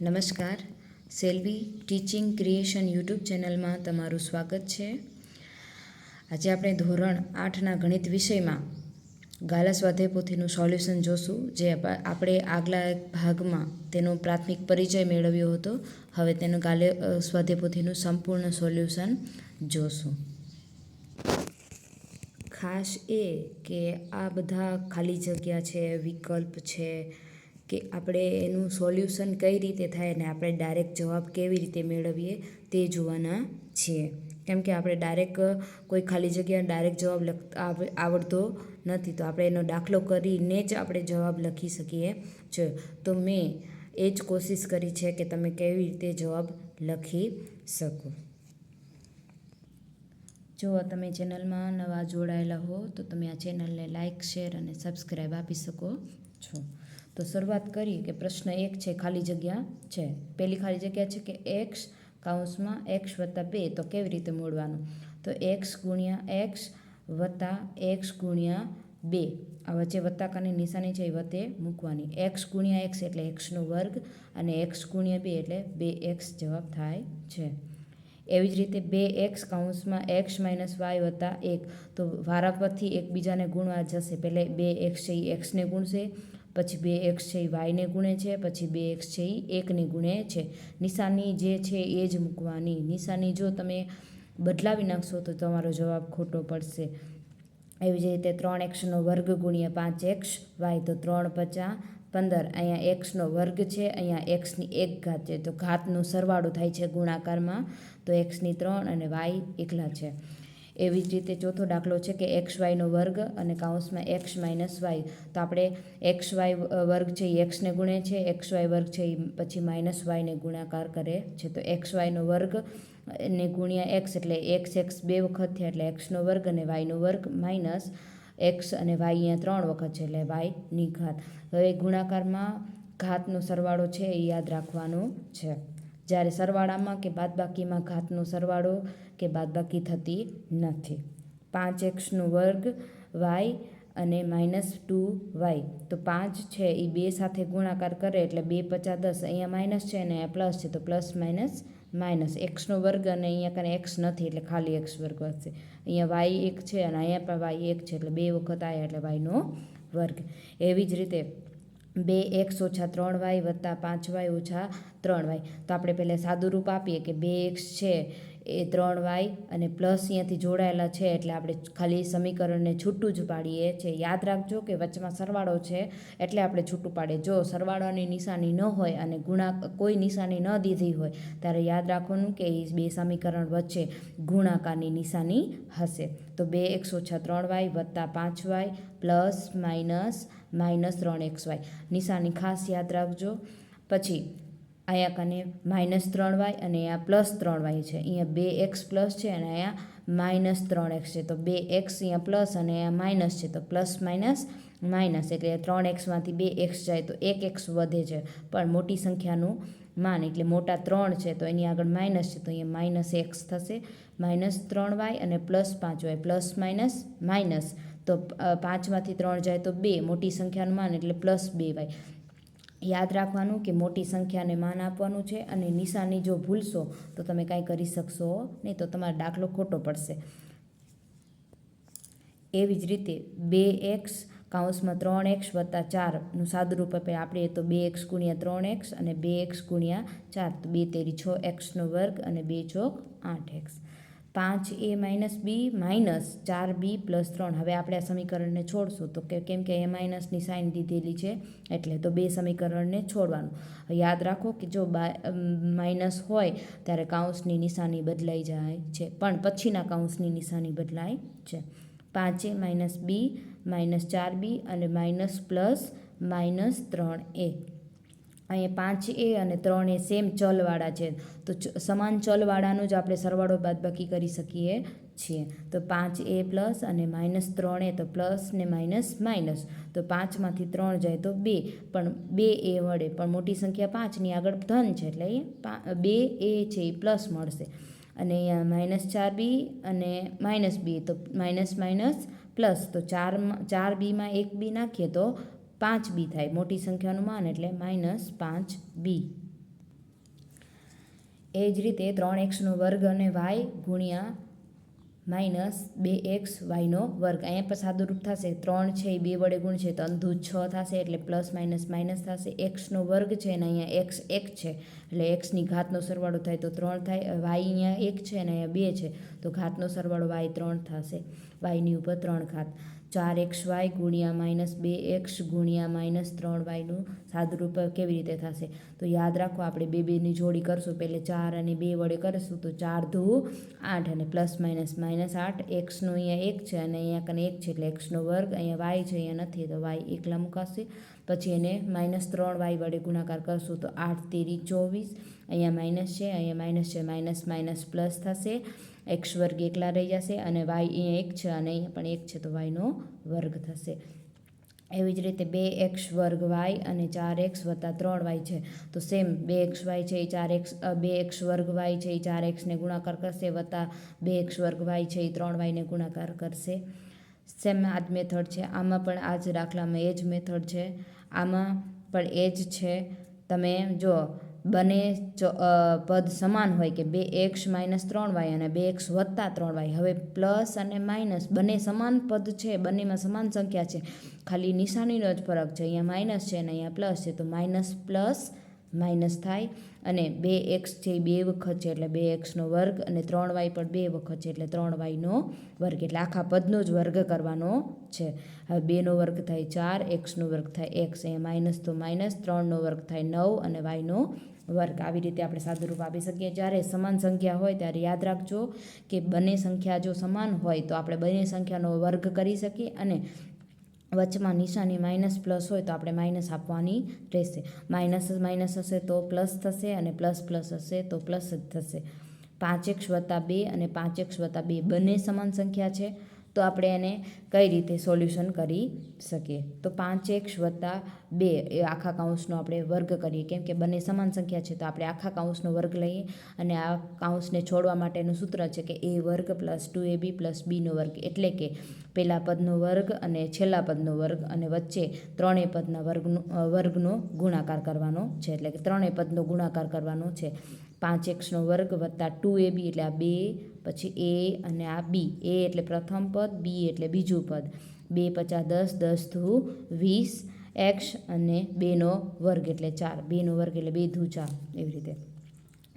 નમસ્કાર. Selvi teaching creation YouTube ચેનલમાં તમારું સ્વાગત છે. આજે આપણે ધોરણ આઠના ગણિત વિષયમાં ગાલા સ્વાધ્યાય સોલ્યુશન જોશું. જે આપણે આગલા એક ભાગમાં તેનો પ્રાથમિક પરિચય મેળવ્યો હતો. હવે તેનું ગાલે સ્વાધ્યાય પોથીનું સંપૂર્ણ સોલ્યુશન જોશું. ખાસ એ કે આ બધા ખાલી જગ્યા છે, વિકલ્પ છે કે આપણે એનું સોલ્યુશન કઈ રીતે થાય અને આપણે ડાયરેક્ટ જવાબ કેવી રીતે મેળવીએ તે જોવાના છીએ. કેમ કે આપણે ડાયરેક્ટ કોઈ ખાલી જગ્યા ડાયરેક્ટ જવાબ લખતા આવડતો નથી, તો આપણે એનો દાખલો કરીને જ આપણે જવાબ લખી શકીએ છે તો મેં એ જ કોશિશ કરી છે કે તમે કેવી રીતે જવાબ લખી શકો. જો તમે ચેનલમાં નવા જોડાયેલા હો, તો તમે આ ચેનલને લાઇક શેર અને સબસ્ક્રાઈબ આપી શકો છો. તો શરૂઆત કરી કે પ્રશ્ન એક છે, ખાલી જગ્યા છે. પહેલી ખાલી જગ્યા છે કે એક્સ કાઉન્સમાં એક્સ વત્તા બે, તો કેવી રીતે મોડવાનું તો એક્સ ગુણ્યા એક્સ વત્તા એક્સ ગુણ્યા બે. આ વચ્ચે વત્તાકાની નિશાની છે, એ વતે મૂકવાની. એક્સ ગુણ્યા એક્સ એટલે એક્સનો વર્ગ અને એક્સ ગુણ્યા બે એટલે બે એક્સ જવાબ થાય છે. એવી જ રીતે બે એક્સ કાઉન્સમાં એક્સ માઇનસ વાય વત્તા એક. તો વારા પરથી એકબીજાને ગુણવા જશે. પહેલે બે એક્સ છે, એ એક્સને ગુણશે. પછી બે એક્સ છે એ વાયને ગુણે છે, પછી બે એક્સ છે એ એકને ગુણે છે. નિશાની જે છે એ જ મૂકવાની. નિશાની જો તમે બદલાવી નાખશો તો તમારો જવાબ ખોટો પડશે. એવી જ રીતે ત્રણ એક્સનો વર્ગ ગુણ્યા પાંચ એક્સ, વાય તો ત્રણ પચાસ, પંદર. અહીંયા એક્સનો વર્ગ છે, અહીંયા એક્સની એક ઘાત છે. તો ઘાતનો સરવાળો થાય છે ગુણાકારમાં, તો એક્સની ત્રણ અને વાય એકલા છે. એવી જ રીતે ચોથો દાખલો છે કે એક્સ વાયનો વર્ગ અને કાઉન્સમાં એક્સ માઇનસ વાય તો આપણે એક્સ વાય વર્ગ છે એ એક્સને ગુણે છે એક્સ વાય વર્ગ છે એ પછી માઇનસ વાયને ગુણાકાર કરે છે. તો એક્સ વાયનો વર્ગ ને ગુણ્યા એક્સ એટલે એક્સ એક્સ બે વખત થયા એટલે એક્સનો વર્ગ અને વાયનો વર્ગ માઇનસ એક્સ અને વાય અહીંયા ત્રણ વખત છે એટલે વાયની ઘાત. હવે ગુણાકારમાં ઘાતનો સરવાળો છે એ યાદ રાખવાનો છે. જ્યારે સરવાળામાં કે બાદબાકીમાં ઘાતનો સરવાળો કે બાદબાકી થતી નથી. પાંચ એક્સનો વર્ગ વાય અને માઇનસ ટુ વાય. તો પાંચ છે એ બે સાથે ગુણાકાર કરે એટલે બે પચાસ દસ. અહીંયા માઇનસ છે અને અહીંયા પ્લસ છે, તો પ્લસ માઇનસ માઇનસ. એક્સનો વર્ગ અને અહીંયા કાંઈ એક્સ નથી એટલે ખાલી એક્સ વર્ગ વધશે. અહીંયા વાય એક છે અને અહીંયા પણ વાય એક છે એટલે બે વખત આવ્યા એટલે વાયનો વર્ગ. એવી જ રીતે બે એક્સ ઓછા ત્રણ વાય વત્તા પાંચ વાય ઓછા ત્રણ વાય. તો આપણે પહેલાં સાદું રૂપ આપીએ કે બે એક્સ છે એ ત્રણ વાય અને પ્લસ અહીંયાથી જોડાયેલા છે એટલે આપણે ખાલી સમીકરણને છૂટું જ પાડીએ છીએ. યાદ રાખજો કે વચમાં સરવાળો છે એટલે આપણે છૂટું પાડીએ. જો સરવાળાની નિશાની ન હોય અને ગુણા કોઈ નિશાની ન દીધી હોય, ત્યારે યાદ રાખવાનું કે એ બે સમીકરણ વચ્ચે ગુણાકારની નિશાની હશે. તો બે એક્સ ઓછા ત્રણ વાય વત્તા પાંચ વાય પ્લસ માઇનસ માઇનસ ત્રણ એક્સ વાય. નિશાની ખાસ યાદ રાખજો. પછી અહીંયા કને માઇનસ ત્રણ વાય અને અહીંયા પ્લસ ત્રણ વાય છે. અહીંયા બે એક્સ પ્લસ છે અને અહીંયા માઇનસ ત્રણ એક્સ છે. તો બે એક્સ અહીંયા પ્લસ અને અહીંયા માઇનસ છે. તો પ્લસ માઇનસ માઇનસ એટલે ત્રણ એક્સમાંથી બે એક્સ જાય તો એક એક્સ વધે છે. પણ મોટી સંખ્યાનું માન એટલે મોટા ત્રણ છે તો એની આગળ માઇનસ છે તો અહીંયા માઇનસ એક્સ થશે. માઇનસ ત્રણ વાય અને પ્લસ પાંચ વાય. પ્લસ માઇનસ માઇનસ તો પાંચમાંથી ત્રણ જાય તો બે, મોટી સંખ્યાનું માન એટલે પ્લસ બે વાય. યાદ રાખવાનું કે મોટી સંખ્યાને માન આપવાનું છે અને નિશાની જો ભૂલશો તો તમે કાંઈ કરી શકશો નહીં, તો તમારો દાખલો ખોટો પડશે. એવી જ રીતે બે એક્સ કાઉન્સમાં ત્રણ એક્સ વત્તા ચારનું સાદુરૂપ આપણે આપીએ તો બે એક્સ ગુણ્યા ત્રણ એક્સ અને બે એક્સ ગુણ્યા ચાર, તો બે તેરી છ એક્સનો વર્ગ અને બે ચોક આઠ એક્સ. પાંચ એ માઇનસ બી માઇનસ ચાર બી પ્લસ ત્રણ. હવે આપણે આ સમીકરણને છોડશું. તો કે કેમ કે એ માઇનસની સાઇન દીધેલી છે, એટલે તો બે સમીકરણને છોડવાનું. યાદ રાખો કે જો માઇનસ હોય ત્યારે કાઉન્સની નિશાની બદલાઈ જાય છે. પણ પછીના કાઉન્સની નિશાની બદલાય છે. પાંચે માઇનસ બી, માઇનસ ચાર બી અને માઇનસ પ્લસ માઇનસ ત્રણ એ. અહીંયા પાંચ એ અને ત્રણ એ સેમ ચલવાળા છે. તો સમાન ચલવાળાનું જ આપણે સરવાળો બાદબાકી કરી શકીએ છીએ. તો પાંચ એ પ્લસ અને માઇનસ ત્રણ એ તો પ્લસ ને માઇનસ માઇનસ. તો પાંચમાંથી ત્રણ જાય તો બે. પણ બે એ વડે, પણ મોટી સંખ્યા પાંચની આગળ ધન છે એટલે એ બે એ છે એ પ્લસ મળશે. અને અહીંયા માઇનસ ચાર બી અને માઇનસ બી, તો માઇનસ માઇનસ પ્લસ. તો ચારમાં ચાર બીમાં એક બી નાખીએ તો પાંચ બી થાય. મોટી સંખ્યાનું માન એટલે માઇનસ પાંચ બી. એ જ રીતે ત્રણ એક્સનો વર્ગ અને વાય ગુણ્યા માઇનસ બે એક્સ વાયનો વર્ગ. અહીંયા પણ સાદુરૂપ થશે. ત્રણ છે એ બે વડે ગુણ છે તો અંધુ છ થશે એટલે પ્લસ માઇનસ માઇનસ થશે. એક્સનો વર્ગ છે અને અહીંયા એક્સ એક છે. એટલે એક્સની ઘાતનો સરવાળો થાય તો ત્રણ થાય. વાય અહીંયા એક છે અને અહીંયા બે છે. તો ઘાતનો સરવાળો વાય ત્રણ થશે. વાયની ઉપર ત્રણ ઘાત. ચાર એક્સ વાય ગુણ્યા માઇનસ બે એક્સ ગુણ્યા માઇનસ ત્રણ વાયનું સાદુરૂપ કેવી રીતે થશે? તો યાદ રાખો, આપણે બે બેની જોડી કરશું. પહેલે ચાર અને બે વડે કરીશું, તો ચાર ધુ આઠ અને પ્લસ માઇનસ માઇનસ આઠ. એક્સનો અહીંયા એક છે અને અહીંયા કને એક છે, એટલે એક્સનો વર્ગ અહીંયા વાય છે, અહીંયા નથી, તો વાય એકલા મુકાશે. પછી એને માઇનસ ત્રણ વાય વડે ગુણાકાર કરશું, તો આઠ તેરી ચોવીસ. અહીંયા માઇનસ છે, અહીંયા માઇનસ છે, માઇનસ માઇનસ પ્લસ થશે. એક્સ વર્ગ એકલા રહી જશે અને વાય અહીંયા એક છે અને અહીંયા પણ એક છે તો વાયનો વર્ગ થશે. એવી જ રીતે બે એક્સ વર્ગ વાય અને ચાર એક્સ વત્તા ત્રણ વાય છે. તો સેમ બે એક્સ વાય છે, એ ચાર એક્સ બે એક્સ વર્ગ વાય છે, એ ચાર એક્સને ગુણાકાર કરશે વત્તા બે એક્સ વર્ગ વાય છે, એ ત્રણ વાયને ગુણાકાર કરશે. સેમ આ જ મેથડ છે. આમાં પણ આ જ દાખલામાં એ જ મેથડ છે. આમાં પણ એ જ છે. તમે જો બંને પદ સમાન હોય કે બે એક્સ માઇનસ ત્રણ વાય અને બે એક્સ વત્તા ત્રણ વાય. હવે પ્લસ અને માઇનસ બંને સમાન પદ છે, બંનેમાં સમાન સંખ્યા છે. ખાલી નિશાનીનો જ ફરક છે. અહીંયા માઇનસ છે અને અહીંયા પ્લસ છે. તો માઇનસ પ્લસ માઇનસ થાય અને બે એક્સ છે એ બે વખત છે એટલે બે એક્સનો વર્ગ અને ત્રણ વાય પણ બે વખત છે એટલે ત્રણ વાયનો વર્ગ. એટલે આખા પદનો જ વર્ગ કરવાનો છે. હવે બેનો વર્ગ થાય ચાર, એક્સનો વર્ગ થાય એક્સ. અહીંયા માઇનસ તો માઇનસ, ત્રણનો વર્ગ થાય નવ અને વાયનો વર્ગ આવી રીતે આપણે સાદુરૂપ આપી શકીએ. જ્યારે સમાન સંખ્યા હોય ત્યારે યાદ રાખજો કે બંને સંખ્યા જો સમાન હોય તો આપણે બંને સંખ્યાનો વર્ગ કરી શકીએ અને વચમાં નિશાની માઇનસ પ્લસ હોય તો આપણે માઇનસ આપવાની રહેશે. માઇનસ માઇનસ હશે તો પ્લસ થશે અને પ્લસ પ્લસ હશે તો પ્લસ જ થશે. પાંચ એક્સ વત્તા બે અને પાંચ એક્સ વત્તા બે બંને સમાન સંખ્યા છે. તો આપણે એને કઈ રીતે સોલ્યુશન કરી શકીએ? તો પાંચ એક્સ વત્તા બે એ આખા કાઉન્સનો આપણે વર્ગ કરીએ. કેમ કે બંને સમાન સંખ્યા છે, તો આપણે આખા કાઉન્સનો વર્ગ લઈએ અને આ કાઉન્સને છોડવા માટેનું સૂત્ર છે કે એ વર્ગ plus two A B plus બીનો વર્ગ. એટલે કે પહેલાં પદનો વર્ગ અને છેલ્લા પદનો વર્ગ અને વચ્ચે ત્રણેય પદના વર્ગનો વર્ગનો ગુણાકાર કરવાનો છે. એટલે કે ત્રણેય પદનો ગુણાકાર કરવાનો છે. પાંચ એક્સનો વર્ગ વત્તા ટુ એ બી એટલે આ બે પછી એ અને આ બી. એ એટલે પ્રથમ પદ, બી એટલે બીજું પદ. બે પચાસ દસ દસ ધુ, વીસ, એક્સ અને બેનો વર્ગ એટલે ચાર. બેનો વર્ગ એટલે બે ધુ, ચાર. એવી રીતે.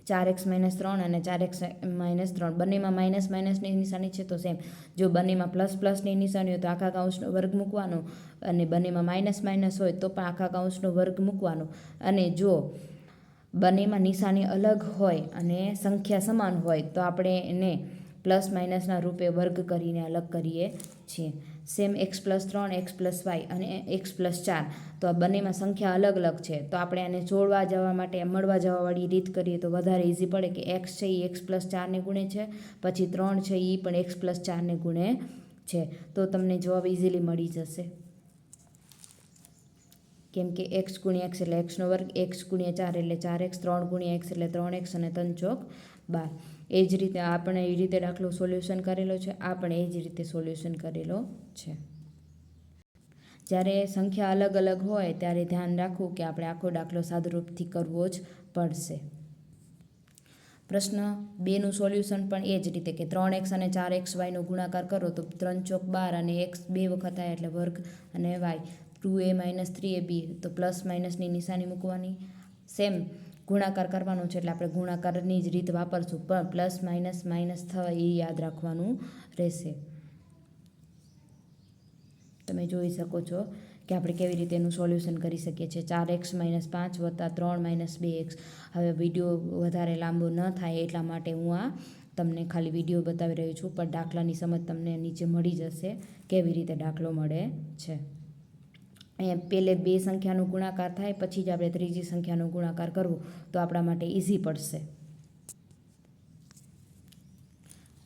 ચાર એક્સ માઇનસ ત્રણ અને ચાર એક્સ માઇનસ ત્રણ. બંનેમાં માઇનસ માઇનસની નિશાની છે તો સેમ. જો બંનેમાં પ્લસ પ્લસની નિશાની હોય તો આખા કાઉન્સનો વર્ગ મૂકવાનો અને બંનેમાં માઇનસ માઇનસ હોય તો પણ આખા કાઉન્સનો વર્ગ મૂકવાનો. અને જો બંનેમાં નિશાની અલગ હોય અને સંખ્યા સમાન હોય, તો આપણે એને પ્લસ માઇનસના રૂપે વર્ગ કરીને અલગ કરીએ છીએ. સેમ એક્સ પ્લસ ત્રણ, એક્સ પ્લસ વાય અને એક્સ પ્લસ ચાર. તો આ બંનેમાં સંખ્યા અલગ અલગ છે. તો આપણે આને જોડવા જવા માટે, મળવા જવાવાળી રીત કરીએ તો વધારે ઇઝી પડે કે એક્સ છે એ એક્સ પ્લસ ચારને ગુણે છે, પછી ત્રણ છે એ પણ એક્સ પ્લસ ચારને ગુણે છે. તો તમને જવાબ ઇઝીલી મળી જશે. કેમ કે એક્સ ગુણ્યા એક્સ એટલે એક્સનો વર્ગ, એક્સ ગુણ્યા ચાર એટલે ચાર એક્સ, ત્રણ ગુણ્યા એક્સ એટલે ત્રણ એક્સ અને ત્રણ ચોક બાર. એ જ રીતે આપણે એ રીતે દાખલો સોલ્યુશન કરેલો છે, આ પણ એ જ રીતે સોલ્યુશન કરેલો છે. જ્યારે સંખ્યા અલગ અલગ હોય ત્યારે ધ્યાન રાખવું કે આપણે આખો દાખલો સાદુરૂપથી કરવો જ પડશે. પ્રશ્ન બેનું સોલ્યુશન પણ એ જ રીતે કે ત્રણ એક્સ અને ચાર એક્સ વાયનો ગુણાકાર કરો તો ત્રણ ચોક બાર અને એક્સ બે વખત થાય એટલે વર્ગ અને Y. Two A minus three A B તો પ્લસ માઇનસની નિશાની મૂકવાની. સેમ ગુણાકાર કરવાનો છે એટલે આપણે ગુણાકારની જ રીત વાપરશું, પણ પ્લસ માઇનસ માઇનસ થવા એ યાદ રાખવાનું રહેશે. તમે જોઈ શકો છો કે આપણે કેવી રીતે એનું સોલ્યુશન કરી શકીએ છીએ. ચાર એક્સ માઇનસ પાંચ વત્તા ત્રણ માઇનસ બે એક્સ. હવે વીડિયો વધારે લાંબો ન થાય એટલા માટે હું આ તમને ખાલી વીડિયો બતાવી રહ્યો છું, પણ દાખલાની સમજ તમને નીચે મળી જશે કેવી રીતે દાખલો મળે છે. પહેલે બે સંખ્યાનો ગુણાકાર થાય, પછી જ આપણે ત્રીજી સંખ્યાનો ગુણાકાર કરવો. તો આપણા માટે ઇઝી પડશે.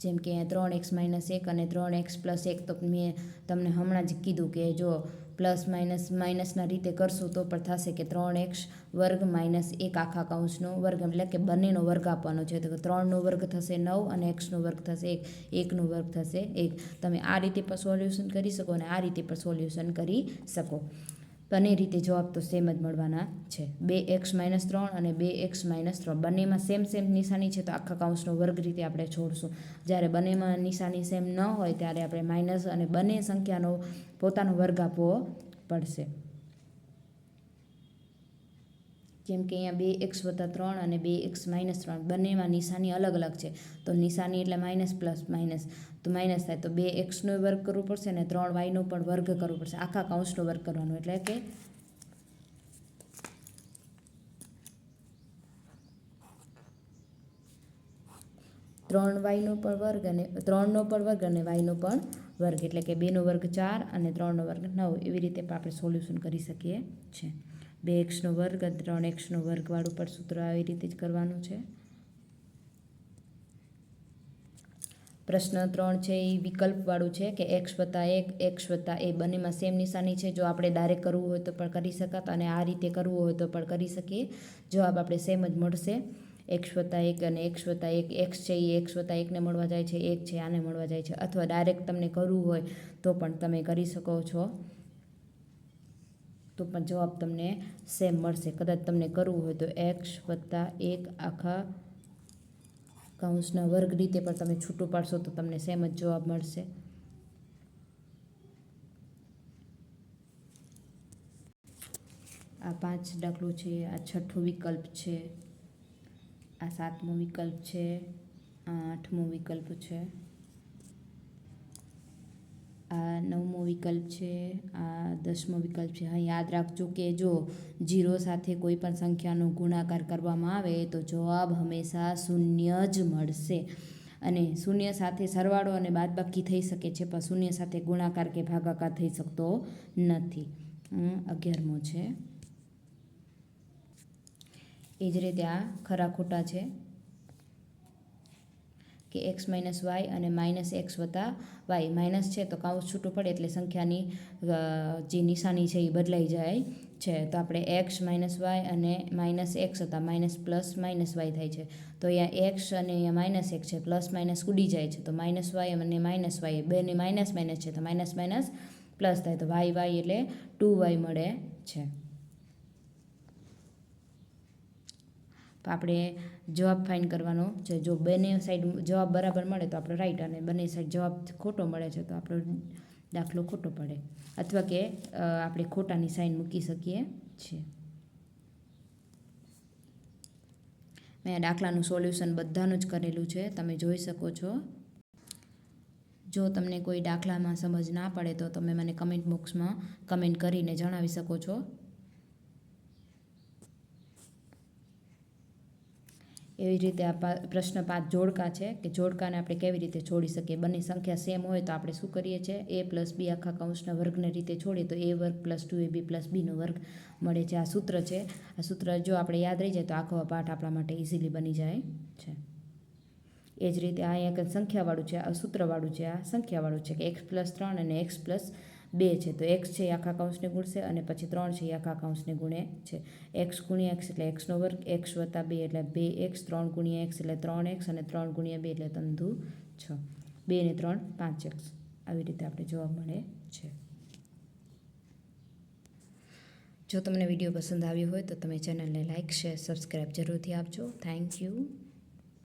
જેમ કે ત્રણ એક્સ માઇનસ એક અને ત્રણ એક્સ પ્લસ એક, તો મેં તમને હમણાં જ કીધું કે જો પ્લસ માઇનસ, માઇનસના રીતે કરશું તો પણ થશે કે ત્રણ એક્સ વર્ગ માઇનસ એક આખા કાઉન્સનો વર્ગ, એટલે કે બંનેનો વર્ગ આપવાનો છે. તો ત્રણનો વર્ગ થશે નવ અને એક્સનો વર્ગ થશે એક. એકનો વર્ગ થશે એક. તમે આ રીતે પણ સોલ્યુશન કરી શકો અને આ રીતે પણ સોલ્યુશન કરી શકો. બંને રીતે જવાબ તો સેમ જ મળવાના છે. બે એક્સ માઇનસ ત્રણ અને બે એક્સ માઇનસ ત્રણ. બંનેમાં સેમ સેમ નિશાની છે તો આખા કાઉન્સનો વર્ગ રીતે આપણે છોડશું. જ્યારે બંનેમાં નિશાની સેમ ન હોય ત્યારે આપણે માઇનસ અને બંને સંખ્યાનો પોતાનો વર્ગ આપવો પડશે. જેમ કે અહીંયા બે એક્સ વત્તા ત્રણ અને બે એક્સ માઇનસ ત્રણ. બંનેમાં નિશાની અલગ અલગ છે. તો નિશાની એટલે માઇનસ પ્લસ માઇનસ. તો માઇનસ થાય તો બે એક્સનો વર્ગ કરવો પડશે અને ત્રણ વાયનો પણ વર્ગ કરવો પડશે. આખા કાઉન્સનો વર્ગ કરવાનો એટલે કે ત્રણ વાયનો પણ વર્ગ અને ત્રણનો પણ વર્ગ અને વાયનો પણ વર્ગ. એટલે કે બેનો વર્ગ ચાર અને ત્રણનો વર્ગ નવ. એવી રીતે પણ આપણે સોલ્યુશન કરી શકીએ છીએ. બે એક્સનો વર્ગ અને ત્રણ એક્સનો વર્ગવાળું પણ સૂત્ર આવી રીતે જ કરવાનું છે. પ્રશ્ન ત્રણ છે એ વિકલ્પવાળું છે કે એક્સ વત્તા એક, એક્સ વત્તા એ બંનેમાં સેમ નિશાની છે. જો આપણે ડાયરેક્ટ કરવું હોય તો પણ કરી શકાત અને આ રીતે કરવું હોય તો પણ કરી શકીએ. જવાબ આપણે સેમ જ મળશે. એક્સ વત્તા એક અને એક્સ વત્તા એક, એક્સ છે એ એક્સ વત્તા એકને મળવા જાય છે, એક છે આને મળવા જાય છે. અથવા ડાયરેક્ટ તમને કરવું હોય તો પણ તમે કરી શકો છો. તો પણ જવાબ તમને સેમ મળશે. કદાચ તમને કરવું હોય તો એક્સ વત્તા એક આખા કાઉન્સના વર્ગ રીતે પણ તમે છૂટું પાડશો તો તમને સેમ જ જવાબ મળશે. આ પાંચ દાખલો છે, આ છઠ્ઠો વિકલ્પ છે, આ સાતમો વિકલ્પ છે, આ આઠમો વિકલ્પ છે. આ નવમો વિકલ્પ છે, આ દસમો વિકલ્પ છે. હા, યાદ રાખજો કે જો જીરો સાથે કોઈ પણ સંખ્યાનો ગુણાકાર કરવામાં આવે તો જવાબ હંમેશા શૂન્ય જ મળશે. અને શૂન્ય સાથે સરવાળો અને બાદબાકી થઈ શકે છે, પણ શૂન્ય સાથે ગુણાકાર કે ભાગાકાર થઈ શકતો નથી. અગિયારમો છે. એ જ રીતે આ ખરા ખોટા છે. કે એક્સ માઇનસ વાય અને માઇનસ એક્સ વત્તા વાય માઇનસ છે તો કાઉસ છૂટું પડે એટલે સંખ્યાની જે નિશાની છે એ બદલાઈ જાય છે. તો આપણે એક્સ માઇનસ વાય અને માઇનસ એક્સ હતા. માઇનસ પ્લસ માઇનસ વાય થાય છે. તો અહીંયા એક્સ અને અહીંયા માઇનસ એક છે. પ્લસ માઇનસ ઉડી જાય છે. તો માઇનસ વાય અને માઇનસ વાય બેની માઇનસ માઇનસ છે. તો માઇનસ માઇનસ પ્લસ થાય. તો વાય વાય એટલે ટુ વાય મળે છે. તો આપણે જવાબ ફાઇન કરવાનો છે. જો બંને સાઈડ જવાબ બરાબર મળે તો આપણો રાઈટ અને બંને સાઈડ જવાબ ખોટો મળે છે તો આપણો દાખલો ખોટો પડે. અથવા કે આપણે ખોટાની સાઈન મૂકી શકીએ છીએ. મેં આ દાખલાનું સોલ્યુશન બધાનું જ કરેલું છે. તમે જોઈ શકો છો. જો તમને કોઈ દાખલામાં સમજ ના પડે તો તમે મને કમેન્ટ બોક્સમાં કમેન્ટ કરીને જણાવી શકો છો. એવી રીતે આ પ્રશ્ન પાંચ જોડકા છે કે જોડકાને આપણે કેવી રીતે છોડી શકીએ? બંને સંખ્યા સેમ હોય તો આપણે શું કરીએ છીએ? એ પ્લસ બી આખા કૌંસના વર્ગને રીતે છોડીએ તો એ વર્ગ plus two A B plus બીનો વર્ગ મળે છે. આ સૂત્ર છે. આ સૂત્ર જો આપણે યાદ રહી જાય તો આખો પાઠ આપણા માટે ઇઝીલી બની જાય છે. એ જ રીતે આ અહીંયા સંખ્યાવાળું છે, આ સૂત્રવાળું છે, આ સંખ્યાવાળું છે કે એક્સ પ્લસ ત્રણ અને એક્સ પ્લસ બે છે, તો એક્સ છે એ આખા કાઉન્સને ગુણશે અને પછી ત્રણ છે એ આખા કાઉન્સને ગુણે છે. એક્સ ગુણ્યા એક્સ એટલે એક્સનો વર્ગ એક્સ વત્તા બે એટલે બે એક્સ ત્રણ ગુણ્યા એક્સ એટલે ત્રણ એક્સ અને ત્રણ ગુણ્યા બે એટલે તંદુ છ. બે ને ત્રણ, પાંચ એક્સ આવી રીતે આપણે જવાબ મળે છે. જો તમને વીડિયો પસંદ આવ્યો હોય તો તમે ચેનલને લાઇક શેર, સબસ્ક્રાઈબ જરૂરથી આપજો. Thank you.